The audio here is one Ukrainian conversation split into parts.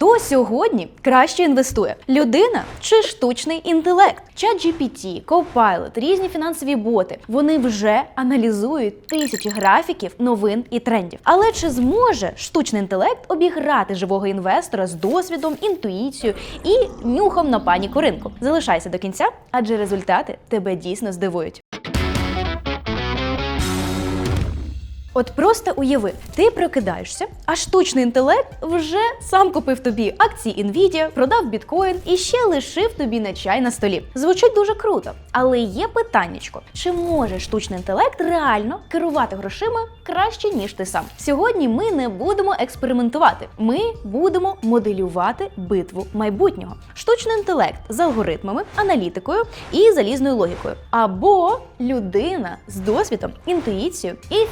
Хто сьогодні краще інвестує? Людина чи штучний інтелект? ChatGPT, Copilot, різні фінансові боти. Вони вже аналізують тисячі графіків, новин і трендів. Але чи зможе штучний інтелект обіграти живого інвестора з досвідом, інтуїцією і нюхом на паніку ринку? Залишайся до кінця, адже результати тебе дійсно здивують. От просто уяви, ти прокидаєшся, а штучний інтелект вже сам купив тобі акції Nvidia, продав біткоін і ще лишив тобі на чай на столі. Звучить дуже круто, але є питаннячко: чи може штучний інтелект реально керувати грошима краще ніж ти сам? Сьогодні ми не будемо експериментувати, ми будемо моделювати битву майбутнього. Штучний інтелект з алгоритмами, аналітикою і залізною логікою, або людина з досвідом, інтуїцією і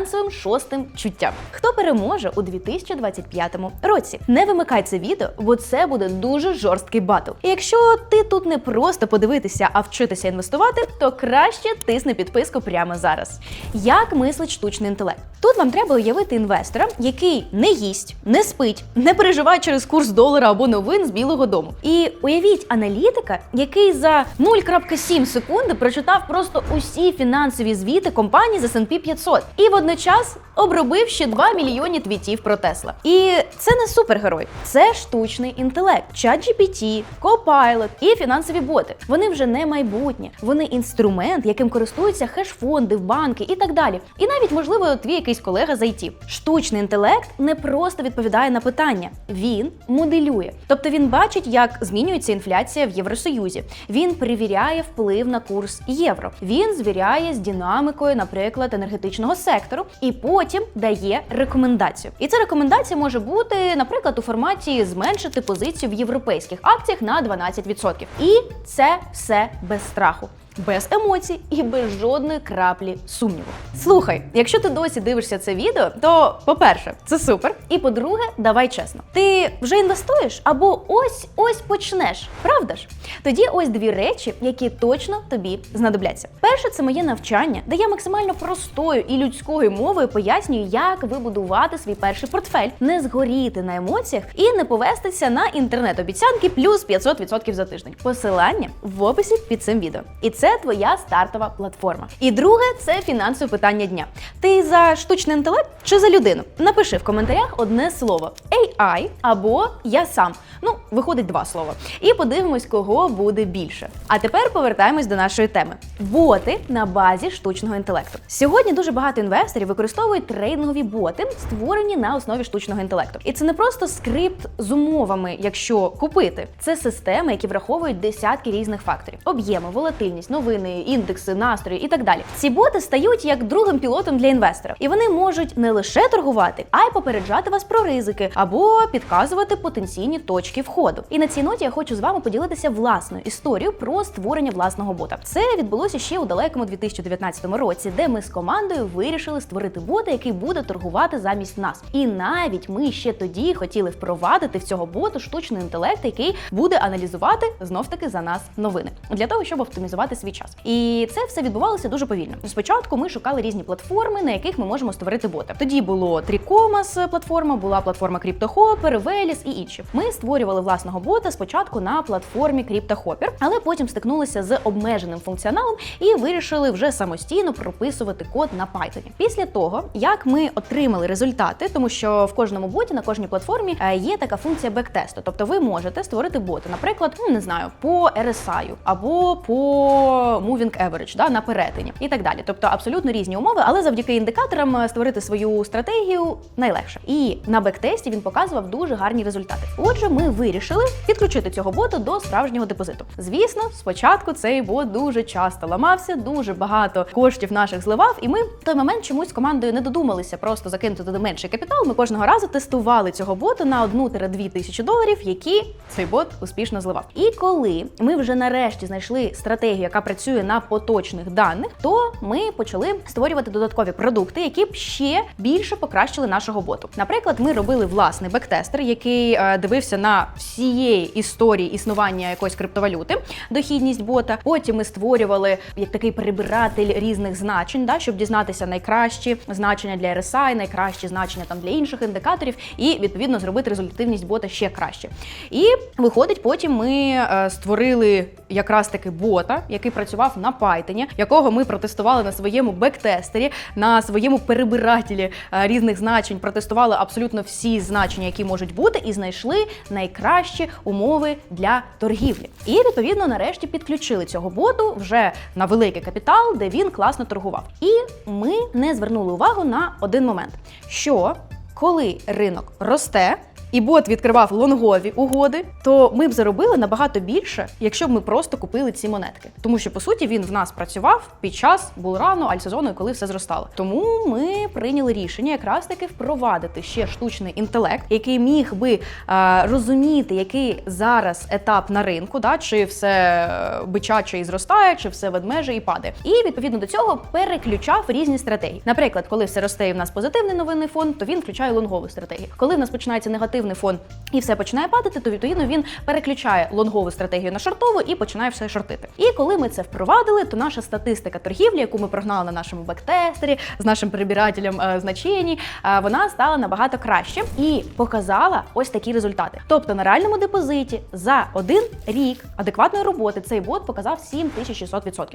фінансовим шостим чуттям. Хто переможе у 2025 році? Не вимикай це відео, бо це буде дуже жорсткий батл. І якщо ти тут не просто подивитися, а вчитися інвестувати, то краще тисни підписку прямо зараз. Як мислить штучний інтелект? Тут вам треба уявити інвестора, який не їсть, не спить, не переживає через курс долара або новин з Білого Дому. І уявіть аналітика, який за 0,7 секунди прочитав просто усі фінансові звіти компанії з S&P 500 і водночас обробив ще 2 мільйони твітів про Тесла. І це не супергерой, це штучний інтелект, ChatGPT, Copilot і фінансові боти. Вони вже не майбутнє, вони інструмент, яким користуються хеш-фонди, банки і так далі. І навіть можливо твій якийсь колега з IT. Штучний інтелект не просто відповідає на питання, він моделює. Тобто він бачить, як змінюється інфляція в Євросоюзі. Він перевіряє вплив на курс євро. Він звіряє з динамікою, наприклад, енергетичного сектору, і потім дає рекомендацію. І ця рекомендація може бути, наприклад, у форматі зменшити позицію в європейських акціях на 12%. І це все без страху. Без емоцій і без жодної краплі сумніву. Слухай, якщо ти досі дивишся це відео, то по-перше, це супер. І по-друге, давай чесно, ти вже інвестуєш або ось ось почнеш, правда ж? Тоді ось дві речі, які точно тобі знадобляться. Перше, це моє навчання, де я максимально простою і людською мовою пояснюю, як вибудувати свій перший портфель, не згоріти на емоціях і не повестися на інтернет-обіцянки плюс 500% за тиждень. Посилання в описі під цим відео. І це твоя стартова платформа. І друге це фінансове питання дня. Ти за штучний інтелект чи за людину? Напиши в коментарях одне слово AI або я сам. Ну, виходить два слова. І подивимось, кого буде більше. А тепер повертаємось до нашої теми: боти на базі штучного інтелекту. Сьогодні дуже багато інвесторів використовують трейдингові боти, створені на основі штучного інтелекту. І це не просто скрипт з умовами, якщо купити. Це системи, які враховують десятки різних факторів: об'єми, волатильність, новини, індекси, настрої і так далі. Ці боти стають як другим пілотом для інвесторів, і вони можуть не лише торгувати, а й попереджати вас про ризики або підказувати потенційні точки входу. І на цій ноті я хочу з вами поділитися власною історією про створення власного бота. Це відбулося ще у далекому 2019 році, де ми з командою вирішили створити бота, який буде торгувати замість нас. І навіть ми ще тоді хотіли впровадити в цього боту штучний інтелект, який буде аналізувати знов таки за нас новини для того, щоб оптимізувати свій час. І це все відбувалося дуже повільно. Спочатку ми шукали різні платформи, на яких ми можемо створити бота. Тоді було Tricomas платформа, була платформа CryptoHopper, Velis і інші. Ми створювали власного бота спочатку на платформі CryptoHopper, але потім стикнулися з обмеженим функціоналом і вирішили вже самостійно прописувати код на Python. Після того, як ми отримали результати, тому що в кожному боті на кожній платформі е, є така функція бектесту. Тобто ви можете створити боти, наприклад, ну не знаю, по RSI або по Moving Average, да, на перетині і так далі. Тобто абсолютно різні умови, але завдяки індикаторам е, створити свою стратегію найлегше. І на бектесті він показував дуже гарні результати. Отже, ми вирішили підключити цього бота до справжнього депозиту. Звісно, спочатку цей бот дуже часто ламався, дуже багато коштів наших зливав, і ми в той момент чомусь командою не додумалися просто закинути туди менший капітал. Ми кожного разу тестували цього бота на 1-2 тисячі доларів, які цей бот успішно зливав. І коли ми вже нарешті знайшли стратегію, яка працює на поточних даних, то ми почали створювати додаткові продукти, які б ще більше покращили нашого боту. Наприклад, ми робили власний бектестер, який е, дивився на всієї історії існування якоїсь криптовалюти, дохідність бота. Потім ми створювали як такий перебиратель різних значень, да, щоб дізнатися найкращі значення для RSI, найкращі значення там для інших індикаторів, і відповідно зробити результативність бота ще краще. І виходить, потім ми е, створили якраз таки бота, який працював на Python, якого ми протестували на своєму бектестері, на своєму перебирателі е, різних значень, протестували абсолютно всі значення, які можуть бути, і знайшли найкращі умови для торгівлі. І відповідно нарешті підключили цього боту вже на великий капітал, де він класно торгував. І ми не звернули увагу на один момент, що коли ринок росте. І бот відкривав лонгові угоди, то ми б заробили набагато більше, якщо б ми просто купили ці монетки. Тому що по суті він в нас працював під час булрану, альсезону, коли все зростало. Тому ми прийняли рішення якраз таки впровадити ще штучний інтелект, який міг би е, розуміти, який зараз етап на ринку, да, чи все е, бичаче і зростає, чи все ведмеже і падає. І відповідно до цього переключав різні стратегії. Наприклад, коли все росте і в нас позитивний новинний фон, то він включає лонгову стратегію. Коли в нас починається негативний фон і все починає падати, то відповідно він переключає лонгову стратегію на шортову і починає все шортити. І коли ми це впровадили, то наша статистика торгівлі, яку ми прогнали на нашому бектестері з нашим перебирателем е, значень, е, вона стала набагато краще і показала ось такі результати. Тобто на реальному депозиті за один рік адекватної роботи цей бот показав 7600%.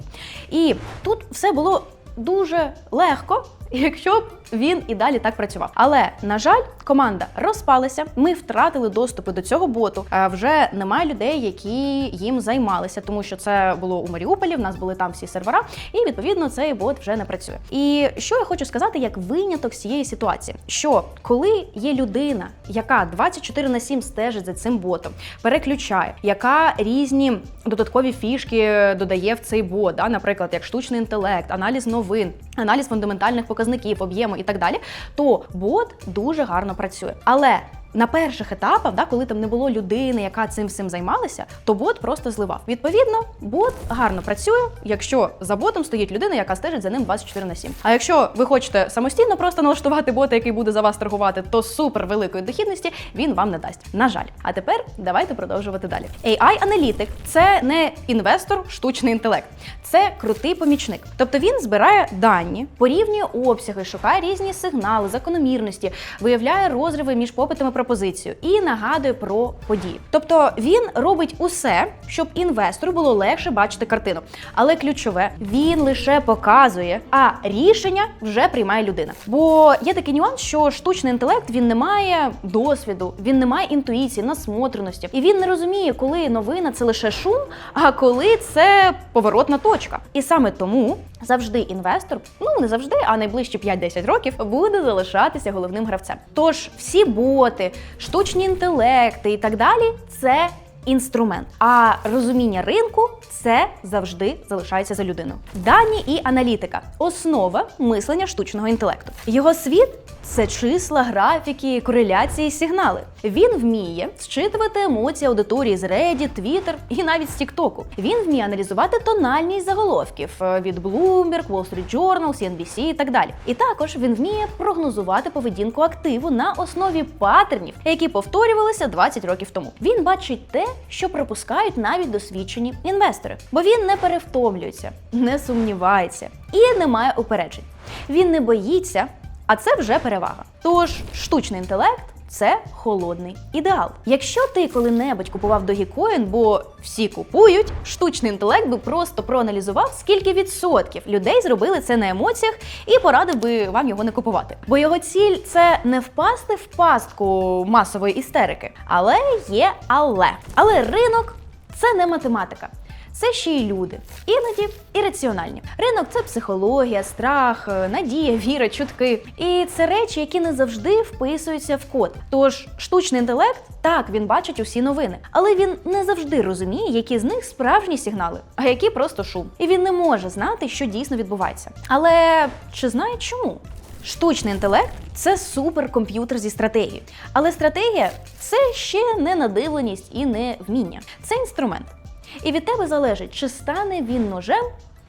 І тут все було дуже легко, якщо б він і далі так працював. Але на жаль, команда розпалася. Ми втратили доступи до цього боту. Вже немає людей, які їм займалися, тому що це було у Маріуполі. В нас були там всі сервера, і відповідно цей бот вже не працює. І що я хочу сказати, як виняток цієї ситуації, що коли є людина, яка 24 на 7 стежить за цим ботом, переключає, яка різні додаткові фішки додає в цей бот, да, наприклад, як штучний інтелект, аналіз новин, аналіз фундаментальних показників, об'єму і так далі, то бот дуже гарно працює. Але на перших етапах, да, коли там не було людини, яка цим всім займалася, то бот просто зливав. Відповідно, бот гарно працює, якщо за ботом стоїть людина, яка стежить за ним 24 на 7. А якщо ви хочете самостійно просто налаштувати бота, який буде за вас торгувати, то супер великої дохідності він вам не дасть. На жаль. А тепер давайте продовжувати далі. AI-аналітик це не інвестор, штучний інтелект, це крутий помічник. Тобто він збирає дані, порівнює обсяги, шукає різні сигнали, закономірності, виявляє розриви між попитом і пропозицією і нагадує про події. Тобто він робить усе, щоб інвестору було легше бачити картину. Але ключове, він лише показує, а рішення вже приймає людина. Бо є такий нюанс, що штучний інтелект він не має досвіду, він не має інтуїції, насмотреності, і він не розуміє, коли новина це лише шум, а коли це поворотна точка. І саме тому завжди інвестор, ну не завжди, а найближчі 5-10 років буде залишатися головним гравцем. Тож всі боти, штучні інтелекти і так далі це. Інструмент, а розуміння ринку це завжди залишається за людиною. Дані і аналітика основа мислення штучного інтелекту. Його світ це числа, графіки, кореляції, сигнали. Він вміє зчитувати емоції аудиторії з Reddit, Twitter і навіть з TikTok. Він вміє аналізувати тональність заголовків е, від Bloomberg, Wall Street Journal, CNBC і так далі. І також він вміє прогнозувати поведінку активу на основі паттернів, які повторювалися 20 років тому. Він бачить те, що пропускають навіть досвідчені інвестори, бо він не перевтомлюється, не сумнівається і не має упереджень. Він не боїться, а це вже перевага. Тож штучний інтелект. Це холодний ідеал. Якщо ти коли-небудь купував Dogecoin, бо всі купують, штучний інтелект би просто проаналізував, скільки відсотків людей зробили це на емоціях і порадив би вам його не купувати. Бо його ціль це не впасти в пастку масової істерики. Але є але. Але ринок це не математика. Це ще й люди, іноді ірраціональні. Ринок це психологія, страх, е, надія, віра, чутки. І це речі, які не завжди вписуються в код. Тож штучний інтелект так він бачить усі новини, але він не завжди розуміє, які з них справжні сигнали, а які просто шум. І він не може знати, що дійсно відбувається. Але чи знає чому? Штучний інтелект це суперкомп'ютер зі стратегією. Але стратегія це ще не надивленість і не вміння. Це інструмент. І від тебе залежить, чи стане він ножем,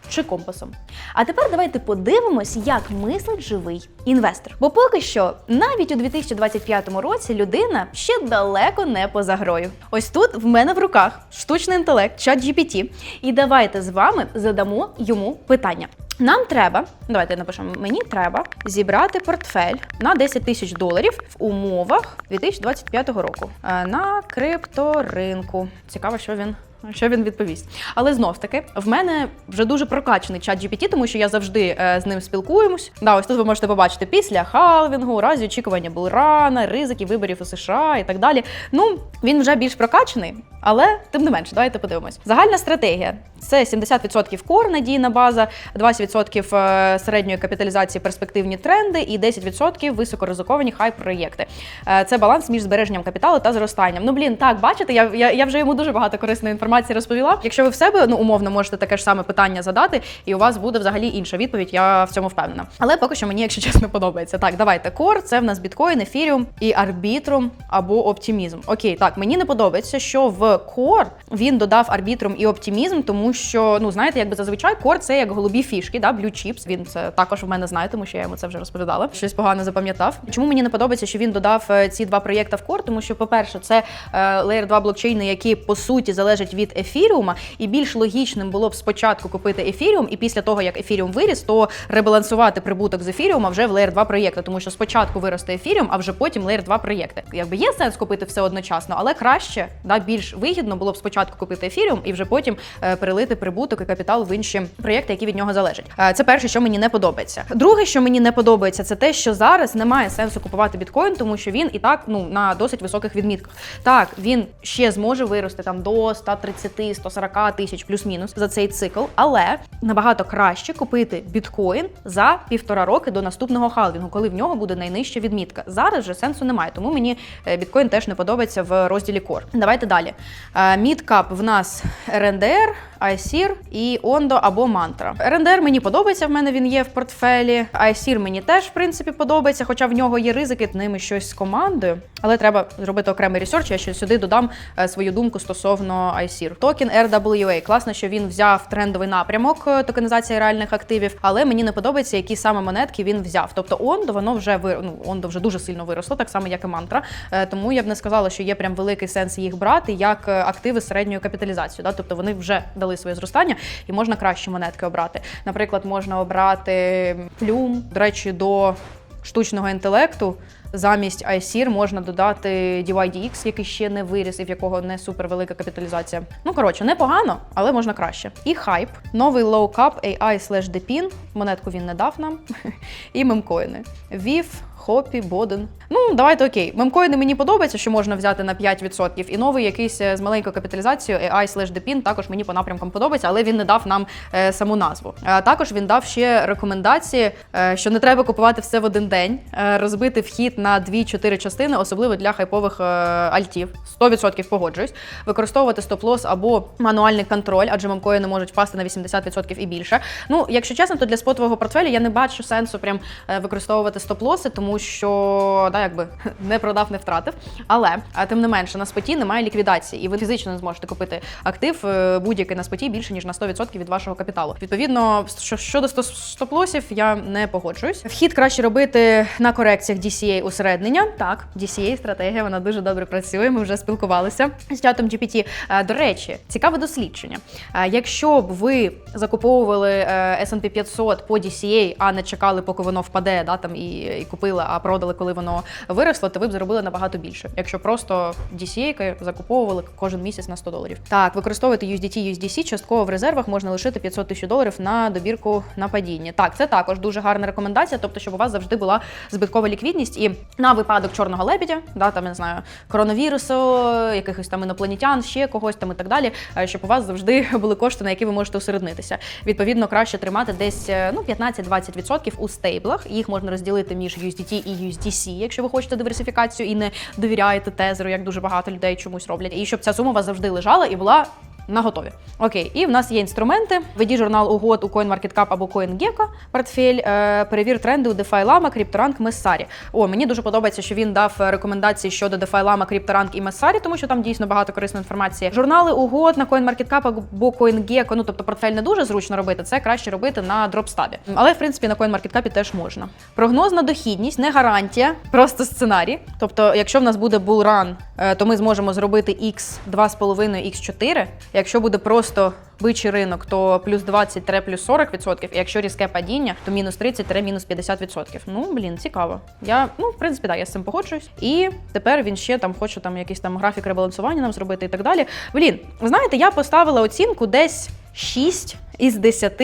чи компасом. А тепер давайте подивимось, як мислить живий інвестор. Бо поки що, навіть у 2025 році людина ще далеко не поза грою. Ось тут в мене в руках штучний інтелект, чат GPT. І давайте з вами задамо йому питання. Нам треба, давайте напишемо, мені треба зібрати портфель на 10 тисяч доларів в умовах 2025 року е, на крипторинку. Цікаво, що він. Що він відповість? Але знов таки, в мене вже дуже прокачаний чат GPT, тому що я завжди е, з ним спілкуємось. Да, ось тут ви можете побачити після халвінгу, у разі очікування булрана, ризики виборів у США і так далі. Ну він вже більш прокачаний, але тим не менше, давайте подивимось. Загальна стратегія це 70% кор, надійна база, 20% е, середньої капіталізації перспективні тренди і 10% високоризиковані хай-проєкти. Е, Це баланс між збереженням капіталу та зростанням. Ну блін, так бачите, я, я, я вже йому дуже багато корисної інформації розповіла. Якщо ви в себе ну умовно можете таке ж саме питання задати, і у вас буде взагалі інша відповідь. Я в цьому впевнена. Але поки що мені, якщо чесно, подобається. Так, давайте кор. Це в нас біткоін, ефіріум і арбітрум або оптимізм. Окей, так мені не подобається, що в кор він додав арбітрум і оптимізм, тому що ну знаєте, якби зазвичай кор це як голубі фішки, да, blue chips. Він це також в мене знає, тому що я йому це вже розповідала. Щось погано запам'ятав. Чому мені не подобається, що він додав е, ці два проєкти в кор? Тому що, по-перше, це е, Layer 2 блокчейни, які по суті залежать від ефіріума, і більш логічним було б спочатку купити ефіріум, і після того як ефіріум виріс, то ребалансувати прибуток з ефіріума вже в Layer 2 проєкти, тому що спочатку виросте ефіріум, а вже потім Layer 2 проєкти. Якби є сенс купити все одночасно, але краще да більш вигідно було б спочатку купити ефіріум і вже потім е, перелити прибуток і капітал в інші проєкти, які від нього залежать. Е, Це перше, що мені не подобається. Друге, що мені не подобається, це те, що зараз немає сенсу купувати біткоін, тому що він і так ну на досить високих відмітках. Так, він ще зможе вирости там до 130, 140 тисяч плюс-мінус за цей цикл, але набагато краще купити біткоін за півтора роки до наступного халвінгу, коли в нього буде найнижча відмітка. Зараз же сенсу немає, тому мені е, біткоін теж не подобається в розділі Core. Давайте далі. Е, Мідкап в нас RNDR, ISIR і Ondo або Mantra. RNDR мені подобається, в мене він є в портфелі. ISIR мені теж, в принципі, подобається, хоча в нього є ризики ними щось з командою. Але треба зробити окремий ресерч. Я ще сюди додам е, свою думку стосовно ISIR. Токен RWA. Класно, що він взяв трендовий напрямок е, токенізації реальних активів, але мені не подобається, які саме монетки він взяв. Тобто Ondo, воно вже ви ну, вже дуже сильно виросло, так само як і мантра. Е, Тому я б не сказала, що є прям великий сенс їх брати як активи з середньою капіталізацією. Да? Тобто вони вже дали своє зростання і можна кращі монетки обрати. Наприклад, можна обрати плюм, до речі, до штучного інтелекту. Замість iSIR можна додати DYDX, який ще не виріс і в якого не супер велика капіталізація. Ну коротше, непогано, але можна краще. І хайп, новий лоу-кап AI slash DePIN, монетку він не дав нам. і мемкоїни. VIF, Хопі, Боден. Ну, давайте окей. Мемкоїни мені подобається, що можна взяти на 5%. І новий якийсь е, з маленькою капіталізацією AI slash DePIN також мені по напрямкам подобається, але він не дав нам е, саму назву. Е, також він дав ще рекомендації, е, що не треба купувати все в один день, е, розбити вхід на 2-4 частини, особливо для хайпових е, альтів. 100% погоджуюсь. Використовувати стоп-лос або мануальний контроль, адже мемкоїни можуть впасти на 80% і більше. Ну, якщо чесно, то для спотового портфеля я не бачу сенсу прям е, використовувати стоп-лоси, тому що да, якби не продав, не втратив. Але тим не менше на споті немає ліквідації, і ви фізично не зможете купити актив е, будь-який на споті більше ніж на 100% від вашого капіталу. Відповідно, що щодо стоп-лосів, я не погоджуюсь. Вхід краще робити на корекціях DCA усереднення. Так, DCA стратегія, вона дуже добре працює. Ми вже спілкувалися з чатом GPT. Е, До речі, цікаве дослідження. Е, Якщо б ви закуповували е, S&P 500 по DCA, а не чекали, поки воно впаде, да там і, і купили, а продали, коли воно виросло, то ви б заробили набагато більше. Якщо просто DCA закуповували кожен місяць на 100 доларів. Так, використовувати USDT, USDC частково в резервах можна лишити 500 тисяч доларів на добірку на падіння. Так, це також дуже гарна рекомендація, тобто, щоб у вас завжди була збиткова ліквідність і на випадок чорного лебедя, да, там я не знаю, коронавірусу, якихось там інопланетян, ще когось там і так далі, е, щоб у вас завжди були кошти, на які ви можете усереднитися. Відповідно, краще тримати десь е, ну 15-20% у стейблах. Їх можна розділити між USDT і USDC, якщо ви хочете диверсифікацію і не довіряєте тезеру, як дуже багато людей чомусь роблять. І щоб ця сума у вас завжди лежала і була на готові. Окей, і в нас є інструменти. Веді журнал угод у CoinMarketCap або CoinGecko, портфель, е, перевір тренди у DeFi Lama, CryptoRank, Messari. О, мені дуже подобається, що він дав е, рекомендації щодо DeFi Lama, CryptoRank і Messari, тому що там дійсно багато корисної інформації. Журнали угод на CoinMarketCap або CoinGecko, ну тобто портфель не дуже зручно робити, це краще робити на дропстабі. Але в принципі на CoinMarketCap теж можна. Прогнозна дохідність не гарантія, просто сценарій. Тобто, якщо в нас буде булран, е, то ми зможемо зробити x 2,5, x 4 Якщо буде просто бичий ринок, то плюс 20 плюс 40%, і якщо різке падіння, то мінус 30 мінус 50%. Ну, блін, цікаво. Я, ну, в принципі, так, я з цим погоджуюсь. І тепер він ще там хоче там якийсь там графік ребалансування нам зробити і так далі. Блін, ви знаєте, я поставила оцінку десь 6 із 10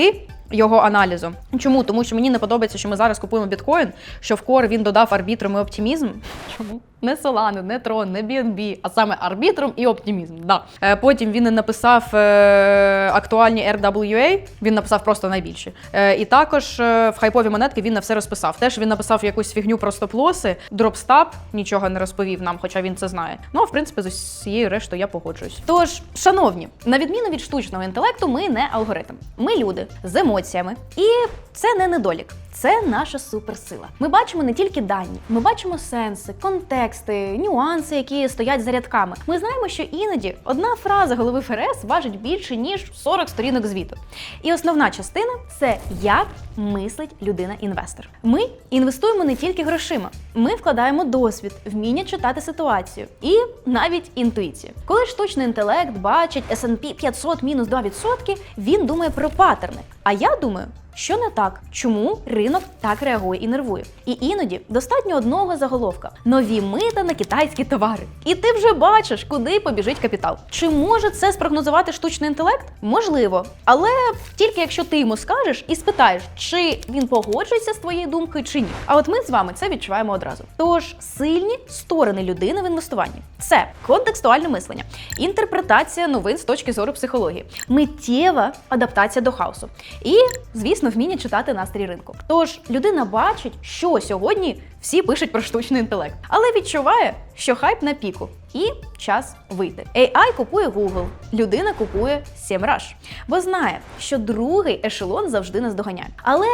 його аналізу. Чому? Тому що мені не подобається, що ми зараз купуємо біткоін, що в кор він додав арбітром і оптимізм. Чому? Не Solana, не Tron, не BNB, а саме арбітром і оптимізм. Да. Е, Потім він написав е, актуальні RWA, він написав просто найбільші. Е, і також в хайпові монетки він на все розписав. Теж він написав якусь фігню про стоп-лоси, дропстап нічого не розповів нам, хоча він це знає. Ну, а в принципі, з усією рештою я погоджуюсь. Тож, шановні, на відміну від штучного інтелекту, ми не алгоритм. Ми люди з емоціями, і це не недолік. Це наша суперсила. Ми бачимо не тільки дані, ми бачимо сенси, контексти, нюанси, які стоять за рядками. Ми знаємо, що іноді одна фраза голови ФРС важить більше ніж 40 сторінок звіту. І основна частина це як мислить людина-інвестор. Ми інвестуємо не тільки грошима, ми вкладаємо досвід, вміння читати ситуацію і навіть інтуїцію. Коли штучний інтелект бачить S&P 500 мінус 2%, він думає про паттерни. А я думаю, що не так, чому ринок так реагує і нервує. І іноді достатньо одного заголовка: нові мита на китайські товари. І ти вже бачиш, куди побіжить капітал. Чи може це спрогнозувати штучний інтелект? Можливо, але тільки якщо ти йому скажеш і спитаєш, чи він погоджується з твоєю думкою чи ні. А от ми з вами це відчуваємо одразу. Тож сильні сторони людини в інвестуванні це контекстуальне мислення, інтерпретація новин з точки зору психології, миттєва адаптація до хаосу і, звісно, вміння читати настрій ринку. Тож людина бачить, що сьогодні всі пишуть про штучний інтелект, але відчуває, що хайп на піку. І час вийти. AI купує Google, людина купує SEMrush, бо знає, що другий ешелон завжди нас доганяє. Але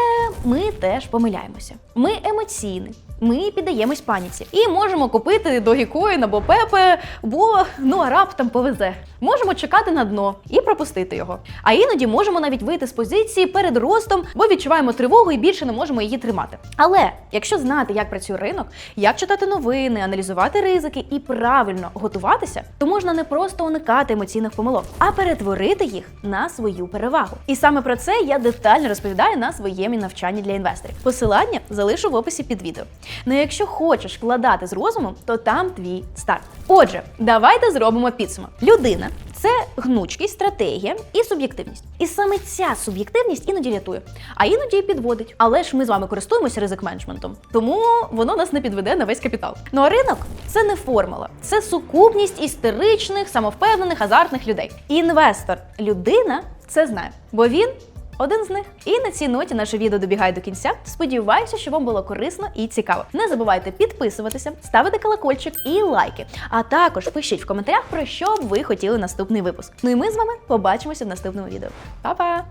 ми теж помиляємося. Ми емоційні, ми піддаємось паніці і можемо купити Dogecoin або Pepe, бо ну а раптом повезе. Можемо чекати на дно і пропустити його. А іноді можемо навіть вийти з позиції перед ростом, бо відчуваємо тривогу і більше не можемо її тримати. Але якщо знати, як працює ринок, як читати новини, аналізувати ризики і правильно готуватися, то можна не просто уникати емоційних помилок, а перетворити їх на свою перевагу. І саме про це я детально розповідаю на своєму навчанні для інвесторів. Посилання залишу в описі під відео. Ну якщо хочеш вкладати з розумом, то там твій старт. Отже, давайте зробимо підсумок. Людина це гнучкість, стратегія і суб'єктивність. І саме ця суб'єктивність іноді рятує, а іноді і підводить. Але ж ми з вами користуємося ризик менеджментом, тому воно нас не підведе на весь капітал. Ну а ринок це не формула, це сукупність істеричних, самовпевнених, азартних людей. Інвестор, людина це знає, бо він. Один з них. І на цій ноті наше відео добігає до кінця. Сподіваюся, що вам було корисно і цікаво. Не забувайте підписуватися, ставити колокольчик і лайки. А також пишіть в коментарях, про що б ви хотіли наступний випуск. Ну і ми з вами побачимося в наступному відео. Па-па!